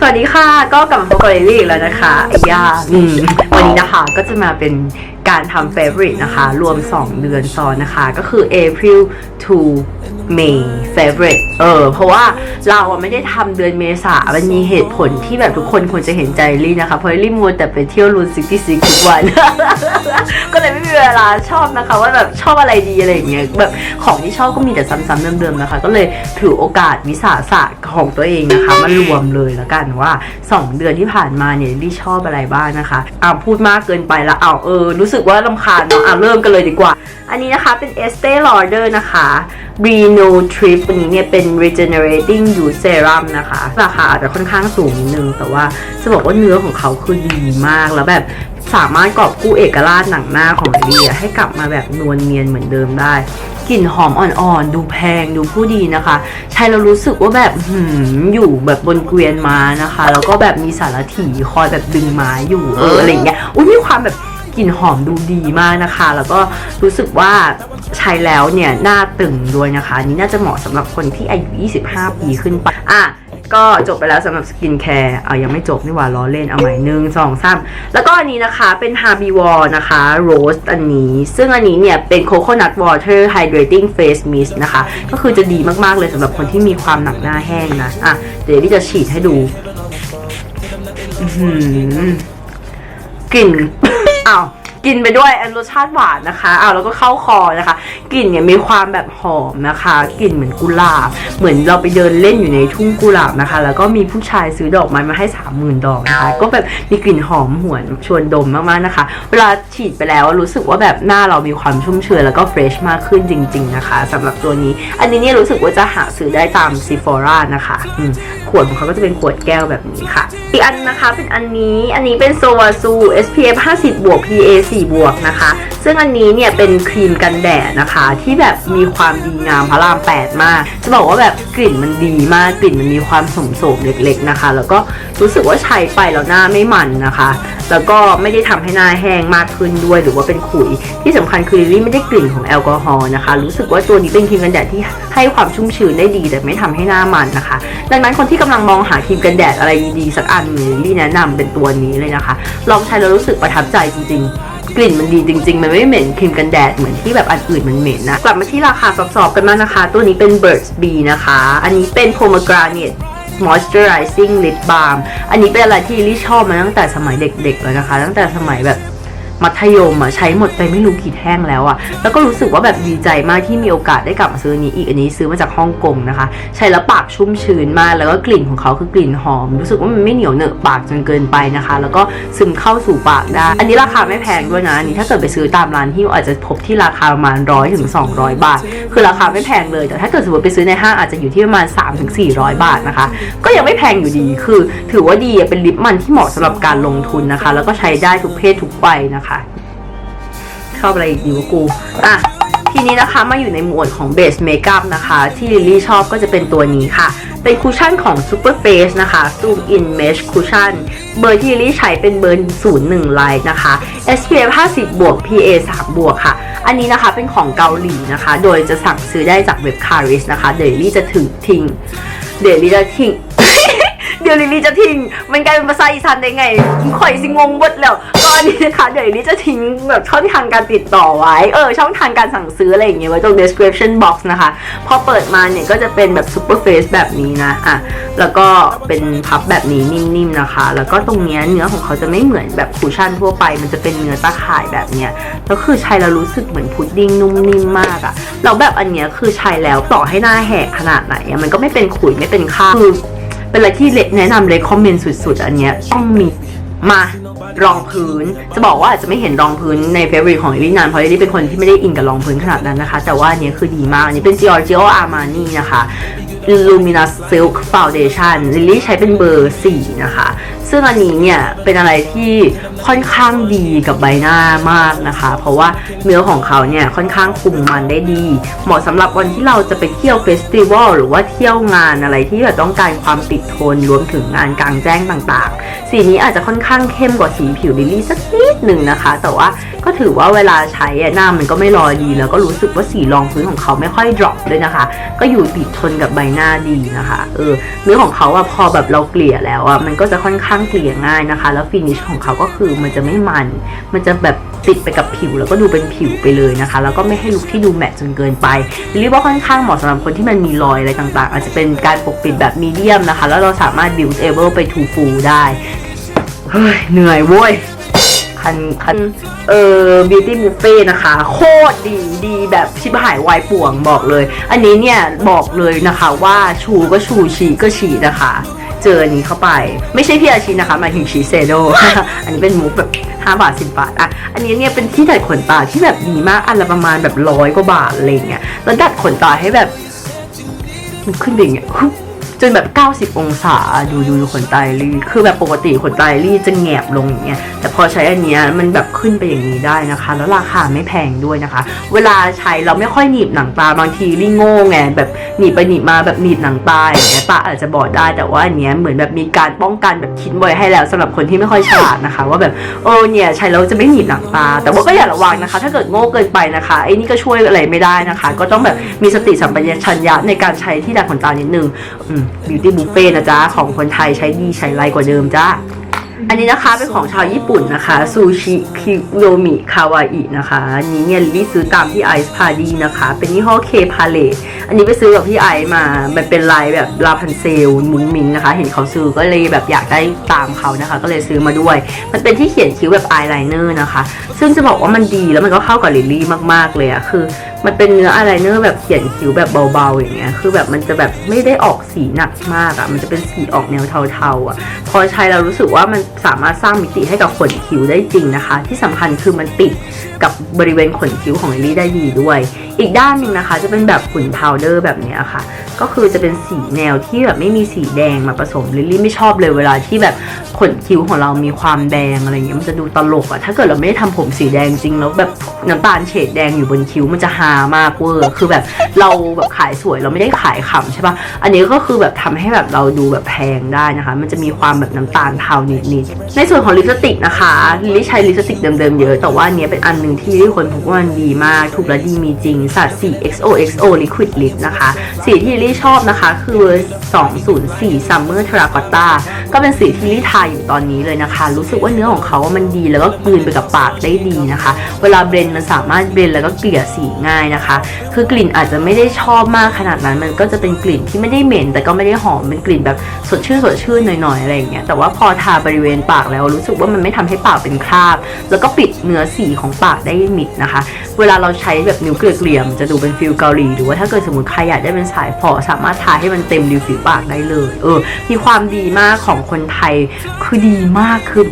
สวัสดีค่ะ ก็กลับมาพบกับเอลี่อีกแล้วนะคะไอ้ย่าอืมวันนี้นะคะก็จะมาเป็นการทำ favorite นะคะ รวม 2 เดือนซ้อนนะคะ ก็คือ April to May favorite เออ เพราะว่าเราอะไม่ได้ทำเดือนเมษา มันมีเหตุผลที่แบบทุกคนควรจะเห็นใจลี่นะคะ เพราะลี่มัวแต่ไปเที่ยวรูนซิตี้ซิกทุกวัน ก็เลยไม่มีเวลาชอบนะคะ ว่าแบบชอบอะไรดีอะไรอย่างเงี้ย แบบของที่ชอบก็มีแต่ซ้ำๆเดิมๆนะคะ ก็เลยถือโอกาสวิสาสะของตัวเองนะคะมารวมเลยแล้วกันว่า 2 เดือนที่ผ่านมาเนี่ยลี่ชอบอะไรบ้างนะคะอ่าพูดมากเกินไปล้วเอาเออ รู้สึกว่าลำคาญเนาะอะเริ่มกันเลยดีกว่า อันนี้นะคะเป็น Estee Lauder นะคะ No Trip อันนี้เนี่ยเป็น Regenerating You Serum นะคะ ราคาอาจจะค่อนข้างสูงนิดนึง แต่ว่าจะบอกว่าเนื้อของเขาคือดีมากแล้วแบบสามารถกอบกู้เอกลักษณ์หนังหน้าของลิลลี่อะให้กลับมาแบบนวลเนียนเหมือนเดิมได้กลิ่นหอมอ่อนๆ ดูแพง ดูผู้ดีนะคะ ใช้แล้วรู้สึกว่าแบบหืมอยู่แบบบนเกวียนม้านะคะ แล้วก็แบบมีสารถีคอยแบบดึงม้าอยู่เอออะไรเงี้ย อุ้ยมีความแบบ กลิ่นหอมดูดีมากนะคะ แล้วก็รู้สึกว่าใช้แล้วเนี่ยหน้าตึงด้วยนะคะนนี้น่าจะเหมาะสำหรับคนที่อายุ 25 ปีขึ้นไปอะก็จบไปแล้วสำหรับสกินแคร์เอายังไม่จบนี่หว่าล้อเล่นเอาใหม่หนึ่งสองสามแล้วก็อันนี้นะคะเป็น h a r b i w a r นะคะ Rose อันนี้ ซึ่งอันนี้เนี่ยเป็น Coconut Water Hydrating Face Mist นะคะ ก็คือจะดีมากๆเลยสำหรับคนที่มีความหนักหน้าแห้งนะอะเดี๋ยวพี่จะฉีดให้ดูกลิ่น อ้าว กินไปด้วยอันรสชาติหวานนะคะอ้าวแล้วก็เข้าคอนะคะกลิ่นเนี่ยมีความแบบหอมนะคะกลิ่นเหมือนกุหลาบ เหมือนเราไปเดินเล่นอยู่ในทุ่งกุหลาบนะคะ แล้วก็มีผู้ชายซื้อดอกไม้มาให้สามหมื่นดอกนะคะก็แบบมีกลิ่นหอมหวนชวนดมมากๆนะคะ เวลาฉีดไปแล้วรู้สึกว่าแบบหน้าเรามีความชุ่มชื้นแล้วก็เฟรชมากขึ้นจริง ๆนะคะสำหรับตัวนี้ อันนี้เนี่ยรู้สึกว่าจะหาซื้อได้ตามซีฟอร่านะคะขวดของเขาก็จะเป็นขวดแก้วแบบนี้ค่ะ อีกอันนะคะเป็นอันนี้อันนี้เป็นโซวาซู SPF 50บวก PA 4บวกนะคะ ซึ่งอันนี้เนี่ยเป็นครีมกันแดดนะคะ ที่แบบมีความดีงามพระราม 8 มาก จะบอกว่าแบบกลิ่นมันดีมากกลิ่นมันมีความสมโสมเล็กๆนะคะ แล้วก็รู้สึกว่าใช้ไปแล้วหน้าไม่มันนะคะ แล้วก็ไม่ได้ทำให้หน้าแห้งมากขึ้นด้วย หรือว่าเป็นขุย ที่สำคัญคือลิลลี่ไม่ได้กลิ่นของแอลกอฮอล์นะคะ รู้สึกว่าตัวนี้เป็นครีมกันแดดที่ให้ความชุ่มชื้นได้ดี แต่ไม่ทำให้หน้ามันนะคะ ดังนั้นคนที่กำลังมองหาครีมกันแดดอะไรดีๆสักอันลิลลี่แนะนำเป็นตัวนี้เลยนะคะ ลองใช้แล้วรู้สึกประทับใจจริงๆ กลิ่นมันดีจริง ๆ มันไม่เหม็นครีมกันแดดเหมือนที่แบบอันอื่นมันเหม็นนะ กลับมาที่ราคาสอบๆกันมากนะคะ ตัวนี้เป็น Birds Bee นะคะ อันนี้เป็น Pomegranate Moisturizing Lip Balm อันนี้เป็นอะไรที่ลิชอบมาตั้งแต่สมัยเด็กๆแล้วนะคะ ตั้งแต่สมัยแบบ มัธยมอะใช้หมดไปไม่รู้กี่แท่งแล้วอะแล้วก็รู้สึกว่าแบบดีใจมากที่มีโอกาสได้กลับมาซื้อนี้อีกอันนี้ซื้อมาจากฮ่องกงนะคะ ใช้แล้วปากชุ่มชื้นมากแล้วก็กลิ่นของเขาคือกลิ่นหอม รู้สึกว่ามันไม่เหนียวเหนอะปากจนเกินไปนะคะ แล้วก็ซึมเข้าสู่ปากได้ อันนี้ราคาไม่แพงด้วยนะอันนี้ถ้าเกิดไปซื้อตามร้านที่อาจจะพบที่ราคาประมาณร้อยถึงสองร้อยบาท คือราคาไม่แพงเลย แต่ถ้าเกิดสมมติไปซื้อในห้างอาจจะอยู่ที่ประมาณ3ถึง400บาทนะคะ ก็ยังไม่แพงอยู่ดีคือ ถือว่าดีเป็นลิปมันที่เหมาะสำหรับการลงทุนนะคะ แล้วก็ใช้ได้ทุกเพศทุกวัยนะคะ ชอบอะไรอีกดีวะกู อะ ทีนี้นะคะมาอยู่ในหมวดของเบสเมคอัพนะคะ ที่ลิลลี่ชอบก็จะเป็นตัวนี้ค่ะ เป็นคุชชั่นของ Super Face นะคะ Zoom In Mesh Cushion เบอร์ที่ลิลลี่ใช้เป็นเบอร์ 01 Light นะคะ SPF 50บวก PA 3บวกค่ะ อันนี้นะคะเป็นของเกาหลีนะคะ โดยจะสั่งซื้อได้จากเว็บ Caris นะคะ เดี๋ยวลิลลี่จะถึงทิ้ง เดี๋ยวลิลลี่จะทิ้ง เดี๋ยวลิลลี่จะทิ้ง มันกลายเป็นภาษาอีสานได้ไงข่อยสิงงหมดแล้วก็อันนี้นะคะเดี๋ยวลิลลี่จะทิ้งแบบช่องทางการติดต่อไว้เออช่องทางการสั่งซื้ออะไรอย่างเงี้ยไว้ตรง description box นะคะพอเปิดมาเนี่ยก็จะเป็นแบบ super face แบบนี้นะอะแล้วก็เป็นพับแบบนี้นิ่มๆนะคะ แล้วก็ตรงเนี้ยเนื้อของเขาจะไม่เหมือนแบบคูชั่นทั่วไป มันจะเป็นเนื้อตะข่ายแบบเนี้ยแล้วคือใช้แล้วรู้สึกเหมือนพุดดิ้งนุ่มนิ่มมากอะแล้วแบบอันเนี้ยคือใช้แล้วต่อให้หน้าแหกขนาดไหนมันก็ไม่เป็นขุยไม่เป็นข้าคือ เป็นอะไรที่แนะนำเลยคอมเมนต์สุดๆ อันเนี้ยต้องมีมารองพื้น จะบอกว่าอาจจะไม่เห็นรองพื้นในเฟรนด์ของลิลลี่นานเพราะลิลลี่เป็นคนที่ไม่ได้อินกับรองพื้นขนาดนั้นนะคะ แต่ว่าอันเนี้ยคือดีมากอันนี้เป็น Giorgio Armani นะคะ Luminous Silk Foundation ลิลลี่ใช้เป็นเบอร์ 4 นะคะ ซึ่งอันนี้เนี่ย เป็นอะไรที่ค่อนข้างดีกับใบหน้ามากนะคะ เพราะว่าเนื้อของเขาเนี่ย ค่อนข้างคุมมันได้ดี เหมาะสำหรับวันที่เราจะไปเที่ยวเฟสติวัลหรือว่าเที่ยวงานอะไรที่แบบต้องการความติดทนรวมถึงงานกลางแจ้งต่างๆ สีนี้อาจจะค่อนข้างเข้มกว่าสีผิวลิลลี่สักนิดหนึ่งนะคะ แต่ว่าก็ถือว่าเวลาใช้หน้ามันก็ไม่ลอยดี แล้วก็รู้สึกว่าสีรองพื้นของเขาไม่ค่อยดรอปด้วยนะคะ ก็อยู่ติดทนกับใบหน้าดีนะคะเออเนื้อของเขาอะพอแบบเราเกลี่ยแล้วอะมันก็จะค่อนข้างเกลี่ยง่ายนะคะ แล้วฟินิชของเขาก็คือมันจะไม่มัน มันจะแบบติดไปกับผิวแล้วก็ดูเป็นผิวไปเลยนะคะ แล้วก็ไม่ให้ลุคที่ดูแมตต์จนเกินไปเรียกว่าค่อนข้างเหมาะสำหรับคนที่มันมีรอยอะไรต่างๆ อาจจะเป็นการปกปิดแบบมีเดียมนะคะ แล้วเราสามารถ build able ไป to full ได้เฮ้ยเหนื่อยเว้ย คันคันเออ beauty buffet นะคะ โคตรดีดีแบบชิบหายวายป่วงบอกเลย อันนี้เนี่ยบอกเลยนะคะว่าชูก็ชูฉีก็ฉีนะคะ เจออันนี้เข้าไป ไม่ใช่พี่อาชีนะคะหมายถึงชีเซโดอันนี้เป็นมุกแบบ5บาท 10 บาท อะ อันนี้เนี่ยเป็นที่ดัดขนตาที่แบบดีมากอันละประมาณแบบร้อยกว่าบาทอะไรเงี้ยแล้วดัดขนตาให้แบบ มันขึ้นไปอย่างเงี้ยฮึบ จนแบบ 90 องศาดูดูดูขนตาลี่คือแบบปกติขนตาลี่จะแงบลงอย่างเงี้ยแต่พอใช้อันเนี้ยมันแบบขึ้นไปอย่างนี้ได้นะคะ แล้วราคาไม่แพงด้วยนะคะ เวลาใช้เราไม่ค่อยหนีบหนังตาบางทีลี่โง่ไงแบบหนีบไปหนีบมาแบบหนีบหนังตาอย่างเงี้ยตาอาจจะบอดได้แต่ว่าอันเนี้ยเหมือนแบบมีการป้องกันแบบคิดไว้ให้แล้วสำหรับคนที่ไม่ค่อยฉลาดนะคะ ว่าแบบเออเนี่ยใช้แล้วจะไม่หนีบหนังตา แต่ว่าก็อย่าระวังนะคะ ถ้าเกิดโง่เกินไปนะคะไอ้นี่ก็ช่วยอะไรไม่ได้นะคะ ก็ต้องแบบมีสติสัมปชัญญะในการใช้ที่ดัดขนตานิดนึงอืม beauty buffet นะจ๊ะ ของคนไทยใช้ดีใช้ไรกว่าเดิมจ้าอันนี้นะคะเป็นของชาวญี่ปุ่นนะคะซูชิคิโยมิคาวาอินะคะนี้เนี่ยลิซื้อตามที่ไอซ์พาดีนะคะ เป็นยี่ห้อเคพาเลตอันนี้ไปซื้อกับพี่ไอซ์มา มันเป็นลายแบบลาพันเซลมุ้งมิงนะคะ เห็นเขาซื้อก็เลยแบบอยากได้ตามเขานะคะ ก็เลยซื้อมาด้วย มันเป็นที่เขียนคิ้วแบบอายไลเนอร์นะคะ ซึ่งจะบอกว่ามันดีแล้วมันก็เข้ากับลิลลี่มากๆเลยอะคือมันเป็นเนื้ออายไลเนอร์แบบเขียนคิ้วแบบเบาๆอย่างเงี้ย คือแบบมันจะแบบไม่ได้ออกสีหนักมากอะมันจะเป็นสีออกแนวเทาๆอะพอใช้เรารู้สึกว่ามันสามารถสร้างมิติให้กับขนคิ้วได้จริงนะคะ ที่สำคัญคือมันติดกับบริเวณขนคิ้วของลิลลี่ได้ดีด้วย อีกด้านหนึ่งนะคะ จะเป็นแบบขุ่นพาวเดอร์แบบนี้ค่ะ ก็คือจะเป็นสีแนวที่แบบไม่มีสีแดงมาผสมลิลลี่ไม่ชอบเลยเวลาที่แบบขนคิ้วของเรามีความแดงอะไรเงี้ยมันจะดูตลกอะถ้าเกิดเราไม่ได้ทำผมสีแดงจริงแล้วแบบน้ำตาลเฉดแดงอยู่บนคิ้วมันจะฮามากเวอร์คือแบบเราแบบขายสวยเราไม่ได้ขายขำใช่ปะอันนี้ก็คือแบบทำให้แบบเราดูแบบแพงได้นะคะ มันจะมีความแบบน้ำตาลเทานิดๆในส่วนของลิปสติกนะคะลิลลี่ใช้ลิปสติกเดิมๆเยอะแต่ว่าอันเนี้ยเป็นอันหนึ่งที่ลิลลี่คนพบว่ามันดีมากถูกและดีมีจริงสัดสี XOXO Liquid Lip นะคะ สีที่ลี่ชอบนะคะ คือ 204 Summer Terracotta ก็เป็นสีที่ลี่ทาอยู่ตอนนี้เลยนะคะ รู้สึกว่าเนื้อของเขามันดีแล้วก็กลืนไปกับปากได้ดีนะคะ เวลาเบรนมันสามารถเบรนแล้วก็เกลี่ยสีง่ายนะคะ คือกลิ่นอาจจะไม่ได้ชอบมากขนาดนั้น มันก็จะเป็นกลิ่นที่ไม่ได้เหม็น แต่ก็ไม่ได้หอม เป็นกลิ่นแบบสดชื่นสดชื่นหน่อยๆอะไรอย่างเงี้ย แต่ว่าพอทาบริเวณปากแล้วรู้สึกว่ามันไม่ทำให้ปากเป็นคราบ แล้วก็ปิดเนื้อสีของปากได้มิดนะคะ เวลาเราใช้แบบนิ้วเกลี่ยยม จะดูเป็นฟิลเกาหลีหรือว่าถ้าเกิดสมมติใครอยากได้เป็นสายฝอสามารถทาให้มันเต็มริมฝีปากได้เลย เออ มีความดีมากของคนไทยคือดีมากคือ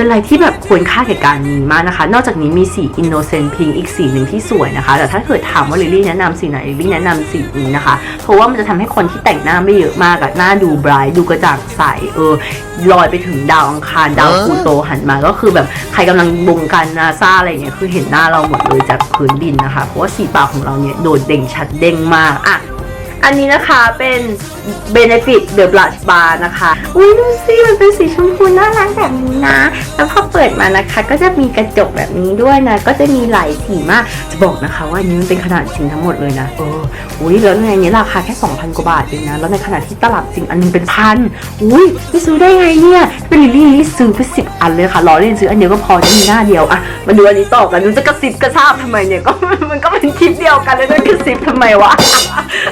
เป็นอะไรที่แบบควรค่าแก่การมีมากนะคะ นอกจากนี้มีสี Innocent Pink อีกสีหนึ่งที่สวยนะคะ แต่ถ้าเกิดถามว่าลิลลี่แนะนำสีไหนลิลลี่แนะนำสีนี้นะคะ เพราะว่ามันจะทำให้คนที่แต่งหน้าไม่เยอะมากอะหน้าดูไบรท์ดูกระจ่างใสเออลอยไปถึงดาวอังคารดาวพลูโตหันมาก็คือแบบใครกำลังบงการนาซาอะไรเงี้ยคือเห็นหน้าเราหมดเลยจากพื้นดินนะคะ เพราะว่าสีปากของเราเนี่ยโดดเด่งชัดเด้งมากอะ อันนี้นะคะเป็น Benefit The Blush Bar นะคะ อุ้ยดูสิมันเป็นสีชมพูน่ารักแบบนี้นะ แล้วพอเปิดมานะคะ ก็จะมีกระจกแบบนี้ด้วยนะ ก็จะมีหลายสีมาก จะบอกนะคะว่าอันนี้มันเป็นขนาดจริงทั้งหมดเลยนะ เออ อุ้ยแล้วในนี้ราคาแค่ 2,000 กว่าบาทเองนะ แล้วในขณะที่ตลับจริงอันนึงเป็นพัน อุ้ยไม่ซื้อได้ไงเนี่ย เป็นลิลลี่ลิลลี่ซื้อไปสิบอันเลยค่ะล้อเล่นซื้ออันเดียวก็พอจะมีหน้าเดียวอะมาดูอันนี้ต่อกันดูจะกระซิบกระซาบทำไมเนี่ย ก็มันก็เป็นคลิปเดียวกันเลยจะกระซิบทำไมวะ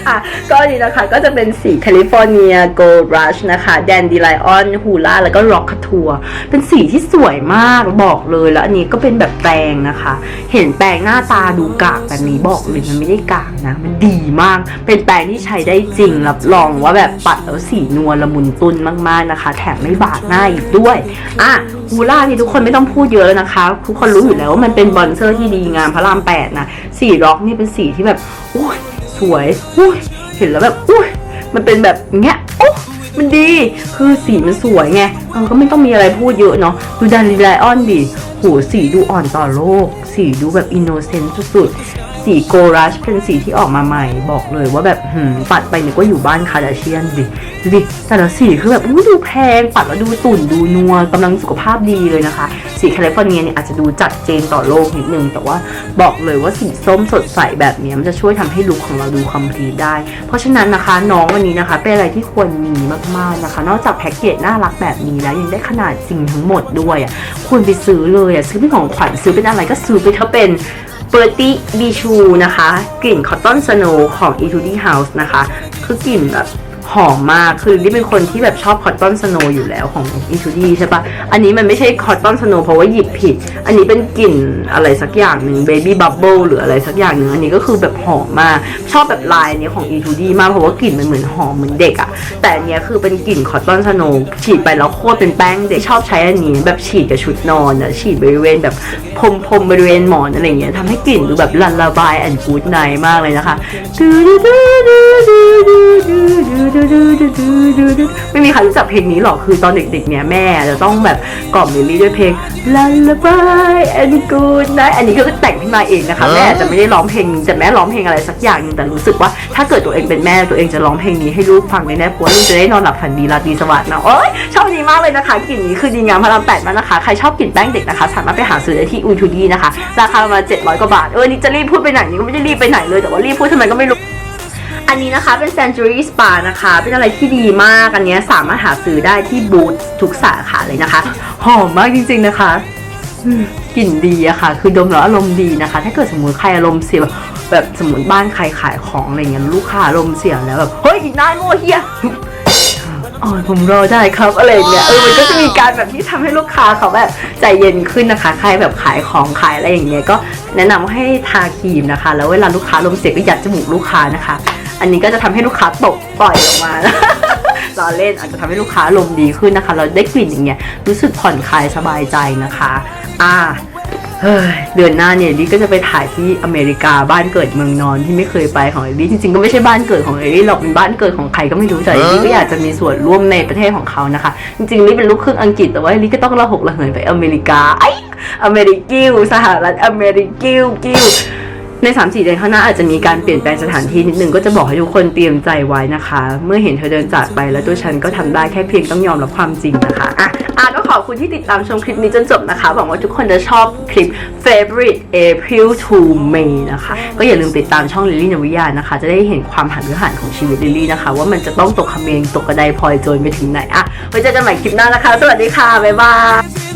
อะก็นนี้นะคะก็จะเป็นสีแคลิฟอร์เนียโกลด์รัชนะคะแดนดีไลออนฮูล่าแล้วก็ร็อกคาทัวเป็นสีที่สวยมากบอกเลยแล้วอันนี้ก็เป็นแบบแปรงนะคะ เห็นแปรงหน้าตาดูกากแบบนี้บอกเลยมันไม่ได้กากนะ มันดีมาก เป็นแปรงที่ใช้ได้จริงรับรองว่าแบบปัดแล้วสีนวลละมุนตุ้นมากๆนะคะ แถมไม่บาดหน้าอีกด้วยอะฮูล่านี่ทุกคนไม่ต้องพูดเยอะแล้วนะคะ ทุกคนรู้อยู่แล้วว่ามันเป็นบอนเซอร์ที่ดีงามพระรามแปดนะสีร็อกนี่เป็นสีที่แบบอุ้ยสวยอุ้ย เห็นแล้วแบบอุ้ยมันเป็นแบบเงี้ยโอ้มันดี คือสีมันสวยไงเออก็ไม่ต้องมีอะไรพูดเยอะเนาะดูดันลีไลออนดิโหสีดูอ่อนต่อโลก สีดูแบบอินโนเซนต์สุดๆ สีโกรัชเป็นสีที่ออกมาใหม่บอกเลยว่าแบบหืมปัดไปนี่ยก็อยู่บ้านคาร์ดาเชียนดิดูดิแต่ละสีคือแบบดูแพงปัดแล้วดูตุ่นดูนัวกำลังสุขภาพดีเลยนะคะ สีแคลิฟอร์เนียเนี่ยอาจจะดูจัดเจนต่อโลกนิดนึง แต่ว่าบอกเลยว่าสีส้มสดใสแบบนี้มันจะช่วยทำให้ลุคของเราดูคอมพลีทได้ เพราะฉะนั้นนะคะน้องวันนี้นะคะ เป็นอะไรที่ควรมีมากๆนะคะ นอกจากแพ็กเกจน่ารักแบบนี้แล้วยังได้ขนาดจริงทั้งหมดด้วยอะควรไปซื้อเลยอะซื้อเป็นของขวัญซื้อเป็นอะไรก็ซื้อไปเถอะเป็น เปอร์ตี้บีชูนะคะ กลิ่นคอตตอนสโนของ e t u d y House นะคะ คือกลิ่นแบบ หอมมาก คือนี่เป็นคนที่แบบชอบคอตตอนสโนอยู่แล้วของ e t u d y ใช่ปะอันนี้มันไม่ใช่คอตตอนสโนเพราะว่าหยิบผิด อันนี้เป็นกลิ่นอะไรสักอย่างหนึ่ง Baby Bubble หรืออะไรสักอย่างหนึ่งอันนี้ก็คือแบบหอมมาก ชอบแบบลายนี้ของ e t u d y มากเพราะว่ากลิ่นมันเหมือนหอมเหมือนเด็กอะแต่อันนี้คือเป็นกลิ่นคอตตอนสโนฉีดไปแล้วโคตรเป็นแป้งเด็กชอบใช้อันนี้แบบฉีดกับชุดนอนอะฉีดบริเวณแบบพรมพรมบริเวณหมอนอะไรเงี้ยทำให้กลิ่นดูแบบลันระบายแอนกูดไนมากเลยนะคะไม่มีใครรู้จักเพลงนี้หรอกคือตอนเด็กๆเนี่ยแม่จะต้องแบบกล่อมลิลลี่ด้วยเพลงลันระบายแอนกูดไนอันนี้ก็แต่งขึ้นมาเองนะคะ แม่อาจจะไม่ได้ร้องเพลงนี้แต่แม่ร้องเพลงอะไรสักอย่างนึงแต่รู้สึกว่าถ้าเกิดตัวเองเป็นแม่ตัวเองจะร้องเพลงนี้ให้ลูกฟังแน่ๆเพราะว่าลูกจะได้นอนหลับฝันดีราตรีสวัสดิ์นะโอ๊ยชอบดีมากเลยนะคะกลิ่นนี้คือดีงามพระรามแปดมากนะคะใครชอบกลิ่นแป้งเด็กนะคะ สามารถไปหาซื้อได้ที่อูทูดีนะคะราคาประมาณ700กว่าบาทเออนี่จะรีบพูดไปไหนนี่ก็ไม่ได้รีบไปไหนเลยแต่ว่ารีบพูดทำไมก็ไม่รู้ อันนี้นะคะเป็น Century Spa นะคะ เป็นอะไรที่ดีมาก อันนี้สามารถหาซื้อได้ที่บูธทุกสาขาเลยนะคะ หอมมากจริงๆนะคะกลิ่นดีอะค่ะ คือดมแล้วอารมณ์ดีนะคะ ถ้าเกิดสมมติใครอารมณ์เสียแบบสมมติบ้านใครขายของอะไรเงี้ยลูกค้าอารมณ์เสียแล้วแบบเฮ้ยนายโง่เฮียอ๋อผมรอได้ครับอะไรเงี้ยเออมันก็จะมีการแบบที่ทำให้ลูกค้าเขาแบบใจเย็นขึ้นนะคะ ใครแบบขายของขายอะไรอย่างเงี้ยก็แนะนำให้ทาครีมนะคะ แล้วเวลาลูกค้าลมณ์เสียก็ยัดจมูกลูกค้านะคะ อันนี้ก็จะทำให้ลูกค้าตกปล่อยออกมาล้อเล่นอาจจะทำให้ลูกค้าลมณ์ดีขึ้นนะคะ เราได้กลิ่นอย่างเงี้ยรู้สึกผ่อนคลายสบายใจนะคะ อ่าเฮ้ยเดือนหน้าเนี่ยลิก็จะไปถ่ายที่อเมริกาบ้านเกิดเมืองนอนที่ไม่เคยไปของเอลี่จริงๆก็ไม่ใช่บ้านเกิดของเอลี่หรอกเป็นบ้านเกิดของใครก็ไม่รู้แต่เอลี่ก็อยากจะมีส่วนร่วมในประเทศของเขานะคะ จริงๆลิเป็นลูกครึ่งอังกฤษแต่ว่าลิก็ต้องระหกระเหินไปอเมริกาไออเมริกิวสหรัฐอเมริกิวกิว ใน 3 4 เดือนข้างหน้าอาจจะมีการเปลี่ยนแปลงสถานที่นิดนึงก็จะบอกให้ทุกคนเตรียมใจไว้นะคะ เมื่อเห็นเธอเดินจากไปแล้วตัวฉันก็ทำได้แค่เพียงต้องยอมรับความจริงนะคะอะอะก็ขอบคุณที่ติดตามชมคลิปนี้จนจบนะคะหวังว่าทุกคนจะชอบคลิป favorite April to May นะคะ ก็อย่าลืมติดตามช่องลิลลี่นวิยานะคะ จะได้เห็นความหันหรือหันของชีวิตลิลลี่นะคะ ว่ามันจะต้องตกเมงตกกระไดพลอยโจรไปถึงไหนอะไว้เจอกันใหม่คลิปหน้านะคะ สวัสดีค่ะบ๊ายบาย